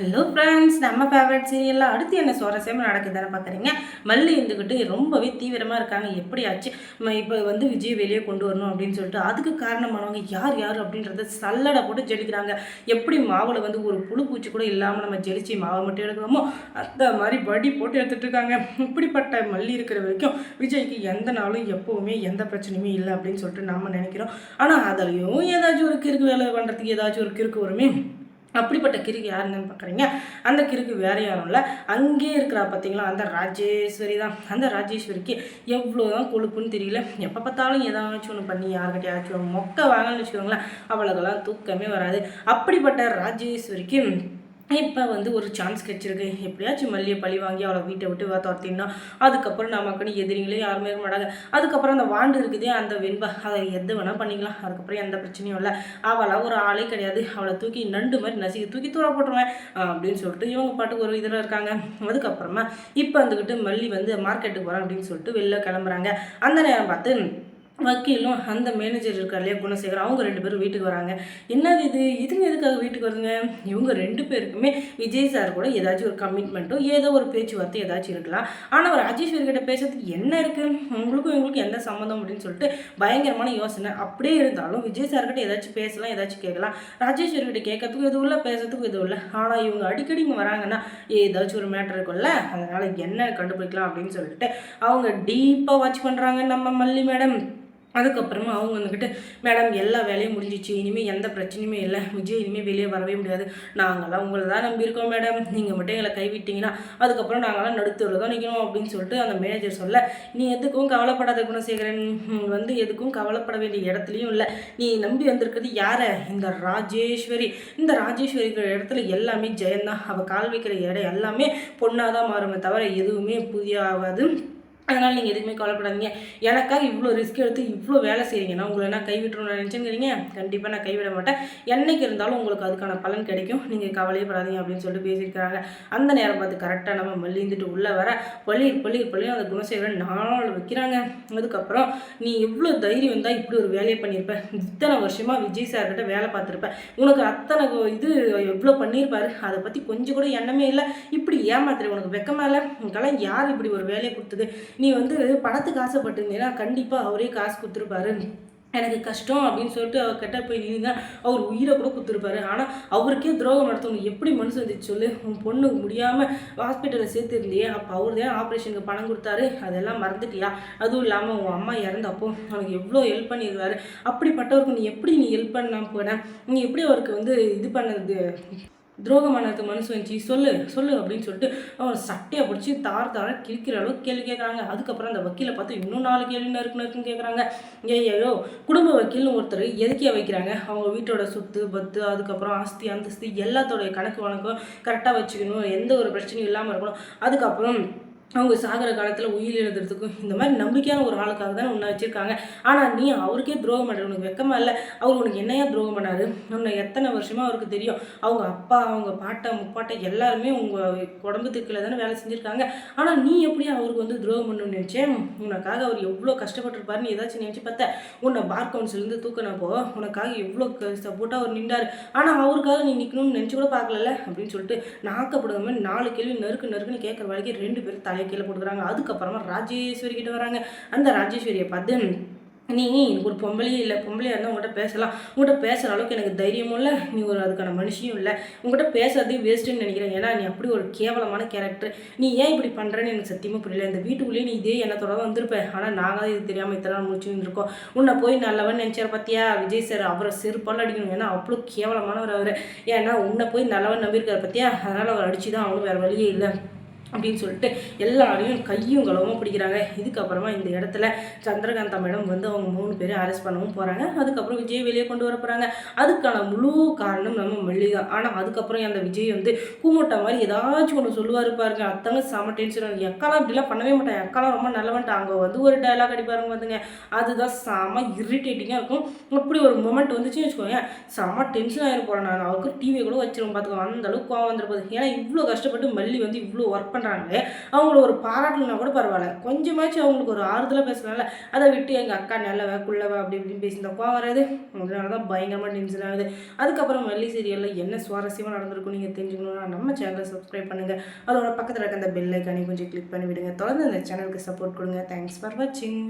Hello friends நம்ம favourite சீரியலில் அடுத்து என்ன சுவாரஸ்யமாக நடக்குதுன்னு பார்க்குறீங்க மல்லி இருந்துக்கிட்டு ரொம்பவே தீவிரமாக இருக்காங்க. எப்படியாச்சு இப்போ வந்து விஜய் வெளியே கொண்டு வரணும் அப்படின்னு சொல்லிட்டு அதுக்கு காரணமானவங்க யார் யார் அப்படின்றத சல்லடை போட்டு ஜெலிக்கிறாங்க. எப்படி மாவில் வந்து ஒரு புழு பூச்சி கூட இல்லாமல் நம்ம ஜெலிச்சு மாவை மட்டும் எடுக்கிறோமோ அந்த மாதிரி வடி போட்டு எடுத்துகிட்ருக்காங்க இப்படிப்பட்ட மல்லி இருக்கிற வரைக்கும் விஜய்க்கு எந்த நாளும் எப்போவுமே எந்த பிரச்சனையுமே இல்லை அப்படின்னு சொல்லிட்டு நம்ம நினைக்கிறோம். ஆனால் அதுலேயும் ஏதாச்சும் ஒரு கிறுக்கு வேலை பண்ணுறதுக்கு ஏதாச்சும் ஒரு கிறுக்கு வருமே. அப்படிப்பட்ட கிறுக்கு யாருன்னு பார்க்குறீங்க அந்த கிறுக்கு வேற யாரும் இல்லை. அங்கேயே இருக்கிறா பார்த்தீங்களா அந்த ராஜேஸ்வரி தான். அந்த ராஜேஸ்வரிக்கு எவ்வளோ தான் கொழுப்புன்னு தெரியல. எப்போ பார்த்தாலும் ஏதாச்சும் ஒன்று பண்ணி யார்கிட்டயாச்சும் மொக்க வாங்கன்னு வச்சுக்கோங்களேன் அவளுக்கெல்லாம் தூக்கமே வராது. அப்படிப்பட்ட ராஜேஸ்வரிக்கு இப்போ வந்து ஒரு சான்ஸ் கிடச்சிருக்கு. எப்படியாச்சும் மல்லியை பழி வாங்கி அவளை வீட்டை விட்டு வா துரத்தின்னா அதுக்கப்புறம் நமக்குன்னு எதிரிங்களே யாருமே இருக்க மாட்டாங்க. அதுக்கப்புறம் அந்த வாண்டு இருக்குதே அந்த வெண்பா அதை எது வேணால் பண்ணிக்கலாம். அதுக்கப்புறம் எந்த பிரச்சனையும் இல்லை. அவளாக ஒரு ஆளே கிடையாது. அவளை தூக்கி நண்டு மாதிரி நசுக்கி தூக்கி தூர போட்டுருவேன் அப்படின்னு சொல்லிட்டு இவங்க பாட்டுக்கு ஒரு இதில் இருக்காங்க. அதுக்கப்புறமா இப்போ வந்துக்கிட்டு மல்லி வந்து மார்க்கெட்டுக்கு போகிறேன் அப்படின்னு சொல்லிட்டு வெளில கிளம்புறாங்க. அந்த நேரம் பார்த்து வக்கீலும் அந்த மேனேஜர் இருக்கார் இல்லையா குணசேகர். அவங்க ரெண்டு பேரும் வீட்டுக்கு வராங்க. என்னது இது? இதுங்க எதுக்காக வீட்டுக்கு வருதுங்க? இவங்க ரெண்டு பேருக்குமே விஜய் சார் கூட ஏதாச்சும் ஒரு கமிட்மெண்ட்டோ ஏதோ ஒரு பேச்சுவார்த்தை ஏதாச்சும் இருக்கலாம். ஆனால் ஒரு ராஜேஸ்வரி கிட்ட பேசுறதுக்கு என்ன இருக்குது உங்களுக்கும் இவங்களுக்கும் எந்த சம்மந்தம் அப்படின்னு சொல்லிட்டு பயங்கரமான யோசனை. அப்படியே இருந்தாலும் விஜய் சார்கிட்ட ஏதாச்சும் பேசலாம் ஏதாச்சும் கேட்கலாம். ராஜேஸ்வரி கிட்ட கேட்கறதுக்கும் எதுவும் இல்லை பேசுறதுக்கும் எதுவும் இல்லை. ஆனால் இவங்க அடிக்கடி இங்கே வராங்கன்னா ஏதாச்சும் ஒரு மேட்டர் இருக்கும்ல அதனால் என்ன கண்டுபிடிக்கலாம்? அப்படின்னு சொல்லிட்டு அவங்க டீப்பாக வாட்ச் பண்ணுறாங்க நம்ம மல்லி மேடம் அதுக்கப்புறமா அவங்க வந்துக்கிட்டு மேடம் எல்லா வேலையும் முடிஞ்சிச்சு. இனிமேல் எந்த பிரச்சனையுமே இல்லை. விஜய் இனிமேல் வெளியே வரவே முடியாது. நாங்களாம் உங்களை தான் நம்பியிருக்கோம் மேடம். நீங்கள் மட்டும் எங்களை கைவிட்டிங்கன்னா அதுக்கப்புறம் நாங்களாம் நடுத்தூரில் தான் நிற்கணும் அப்படின்னு சொல்லிட்டு அந்த மேனேஜர் சொல்ல நீ எதுக்கும் கவலைப்படாத குணசேகரன். வந்து எதுக்கும் கவலைப்பட வேண்டிய இடத்துலையும் இல்லை. நீ நம்பி வந்திருக்கிறது யாரை? இந்த ராஜேஸ்வரி. இந்த ராஜேஸ்வரி இருக்கிற இடத்துல எல்லாமே ஜெயந்தான். அவள் கால் வைக்கிற இடம் எல்லாமே பொண்ணாக தான் மாறுமே தவிர எதுவுமே புதியாவது அதனால் நீங்கள் எதுவுமே கவலைப்படாதீங்க. எனக்காக இவ்வளோ ரிஸ்க் எடுத்து இவ்வளோ வேலை செய்கிறீங்கன்னா உங்களை நான் கைவிட்டுருன்னு நினச்சிங்கிறீங்க? கண்டிப்பாக நான் கைவிட மாட்டேன். என்றைக்கு இருந்தாலும் உங்களுக்கு அதுக்கான பலன் கிடைக்கும். நீங்கள் கவலையப்படாதீங்க அப்படின்னு சொல்லிட்டு பேசியிருக்கிறாங்க. அந்த நேரம் பார்த்து கரெக்டாக நம்ம மல்லிந்துட்டு உள்ளே வர பள்ளி பள்ளி பள்ளியும் அந்த குணசேகரன் நாலு வைக்கிறாங்க. அதுக்கப்புறம் நீ எவ்வளோ தைரியம் வந்தால் இப்படி ஒரு வேலையை பண்ணியிருப்பேன் இத்தனை வருஷமாக விஜய் சார்கிட்ட வேலை பார்த்துருப்பேன் உனக்கு அத்தனை இது எவ்வளோ பண்ணியிருப்பாரு அதை பற்றி கொஞ்சம் கூட எண்ணமே இல்லை. இப்படி ஏமாத்துறேன் உனக்கு வெக்கமாக இல்லை? உனக்கெல்லாம் யார் இப்படி ஒரு வேலையை கொடுத்தது? நீ வந்து பணத்துக்கு ஆசைப்பட்டிருந்தீங்கன்னா கண்டிப்பாக அவரே காசு கொடுத்துருப்பாரு. எனக்கு கஷ்டம் அப்படின்னு சொல்லிட்டு அவர் கிட்ட போய் நின்று அவர் உயிரை கூட கொடுத்துருப்பாரு. ஆனால் அவருக்கே துரோகம் நடத்தவங்க எப்படி மனசு வந்துச்சு சொல்லு. உன் பொண்ணு முடியாமல் ஹாஸ்பிட்டலில் சேர்த்துருந்தியே. அப்போ அவர் தான் ஆப்ரேஷனுக்கு பணம் கொடுத்தாரு. அதெல்லாம் மறந்துட்டியா? அதுவும் இல்லாமல் உன் அம்மா இறந்தப்போ அவனுக்கு எவ்வளோ ஹெல்ப் பண்ணிடுவாரு அப்படிப்பட்டவருக்கு நீ எப்படி நீ ஹெல்ப் பண்ணாமல் போன? நீ எப்படி அவருக்கு வந்து இது பண்ணது? துரோகமானது மனசு வந்துச்சு சொல்லு சொல்லு அப்படின்னு சொல்லிட்டு அவன் சட்டையை பிடிச்சி தார் தார கிழிக்கிற அளவுக்கு கேள்வி கேட்குறாங்க அதுக்கப்புறம் அந்த வக்கீலை பார்த்து இன்னும் நாலு கேள்வி நறுக்கு நறுக்குன்னு கேட்குறாங்க ஐயோ குடும்ப வக்கீல்னு ஒருத்தர் எதுக்கே வைக்கிறாங்க? அவங்க வீட்டோட சொத்து பத்து அதுக்கப்புறம் ஆஸ்தி அந்தஸ்து எல்லாத்தோடைய கணக்கு வழக்கம் கரெக்டாக வச்சுக்கணும். எந்த ஒரு பிரச்சனையும் இல்லாமல் இருக்கணும். அதுக்கப்புறம் அவங்க சாகிற காலத்தில் உயிர் எழுதுறதுக்கும் இந்த மாதிரி நம்பிக்கையான ஒரு ஆளுக்காக தான் உன்னை வச்சுருக்காங்க. ஆனால் நீ அவருக்கே துரோகம் பண்ணுற உனக்கு வெக்கமாக இல்லை. அவர் உனக்கு என்னையா துரோகம் பண்ணாரு? உன்னை எத்தனை வருஷமாக அவருக்கு தெரியும்? அவங்க அப்பா அவங்க பாட்டை முப்பாட்டை எல்லாருமே உங்கள் உடம்பு தானே வேலை செஞ்சுருக்காங்க. ஆனால் நீ எப்படி அவருக்கு வந்து துரோகம் பண்ணணும்னு நினச்சேன்? உனக்காக அவர் எவ்வளோ கஷ்டப்பட்டுருப்பாருன்னு ஏதாச்சும் நினச்சி பார்த்தேன் உன்னை பார் கவுன்சிலேருந்து தூக்கினப்போ உனக்காக எவ்வளோ சப்போர்ட்டாக அவர் நின்றார். ஆனால் அவருக்காக நீ நிற்கணும்னு நினச்சி கூட பார்க்கல அப்படின்னு சொல்லிட்டு நாக்கப்படுற மாதிரி நாலு கேள்வி நறுக்கு நறுக்குன்னு கேட்குற வரைக்கும் ரெண்டு பேரும் தலை தலையை கீழே கொடுக்குறாங்க அதுக்கப்புறமா ராஜேஸ்வரி கிட்ட வராங்க. அந்த ராஜேஸ்வரியை பார்த்து நீ ஒரு பொம்பளையே இல்லை. பொம்பளையாக இருந்தால் உங்கள்கிட்ட பேசலாம். உங்கள்கிட்ட பேசுகிற அளவுக்கு எனக்கு தைரியமும் இல்லை. நீ ஒரு அதுக்கான மனுஷியும் இல்லை. உங்கள்கிட்ட பேசுறதே வேஸ்ட்டுன்னு நினைக்கிறேன். ஏன்னா நீ அப்படி ஒரு கேவலமான கேரக்டர் நீ ஏன் இப்படி பண்ணுறேன்னு எனக்கு சத்தியமாக புரியல. இந்த வீட்டுக்குள்ளேயே நீ இதே எண்ணத்தோட வந்திருப்பேன் ஆனால் நாங்கள் தான் இது தெரியாமல் இத்தனை நாள் முடிச்சு இருந்திருக்கோம். உன்னை போய் நல்லவன் நினச்சார் பார்த்தியா விஜய் சார் அவரை செருப்பால் அடிக்கணும். ஏன்னா அவ்வளோ கேவலமானவர் அவர். ஏன்னா உன்னை போய் நல்லவன் நம்பியிருக்காரு பார்த்தியா அதனால் அவர் அடிச்சு தான் அவனும் வேறு வழியே இல்லை. அப்படின்னு சொல்லிட்டு எல்லாரையும் கையும் களவும் பிடிக்கிறாங்க. இதுக்கப்புறமா இந்த இடத்துல சந்திரகாந்தா மேடம் வந்து அவங்க மூணு பேரும் அரெஸ்ட் பண்ணவும் போகிறாங்க அதுக்கப்புறம் விஜய் வெளியே கொண்டு வர போகிறாங்க அதுக்கான முழு காரணம் நம்ம மல்லி தான் ஆனால் அதுக்கப்புறம் அந்த விஜய் வந்து கூமுட்டை மாதிரி ஏதாச்சும் ஒன்று சொல்லுவார் பாருங்க. அத்தங்க செம டென்ஷன் எக்காலாம் இப்படிலாம் பண்ணவே மாட்டாங்க எக்காலாம் ரொம்ப நல்லவன்ட்டு. அங்கே வந்து ஒரு டைலாக் அடிப்பாருங்க வந்துங்க அதுதான் செம இரிட்டேட்டிங்காக இருக்கும். அப்படி ஒரு மொமெண்ட் வந்துச்சுன்னு வச்சுக்கோங்க செம டென்ஷன் ஆகிட போகிறேன் நான் அவருக்கு டிவியை கூட வச்சிருவோம் பார்த்துக்கோ அந்த அளவுக்கு கோவம் வந்துருப்போது ஏன்னா இவ்வளோ கஷ்டப்பட்டு மல்லி வந்து இவ்வளோ ஒர்க் பண்ணுறாங்களே அவங்கள ஒரு பாராட்டலனா கூட பரவாயில்ல. கொஞ்சமாச்சும் அவங்களுக்கு ஒரு ஆறுதலாக பேசுனால அதை விட்டு எங்கள் அக்கா நல்லவ குள்ளவ அப்படி இப்படின்னு பேசி கோவம் வராது. அதனால தான் பயங்கரமாக டென்ஷன் ஆகுது. அதுக்கப்புறம் மல்லி சீரியலில் என்ன சுவாரஸ்யமாக நடந்திருக்கும் நீங்கள் தெரிஞ்சுக்கணும்னா நம்ம சேனலை சப்ஸ்கிரைப் பண்ணுங்கள் அதோட பக்கத்தில் இருக்க அந்த பெல் ஐக்கானே கொஞ்சம் கிளிக் பண்ணி விடுங்க தொடர்ந்து அந்த சேனலுக்கு சப்போர்ட் கொடுங்க. தேங்க்ஸ் ஃபார் வாட்சிங்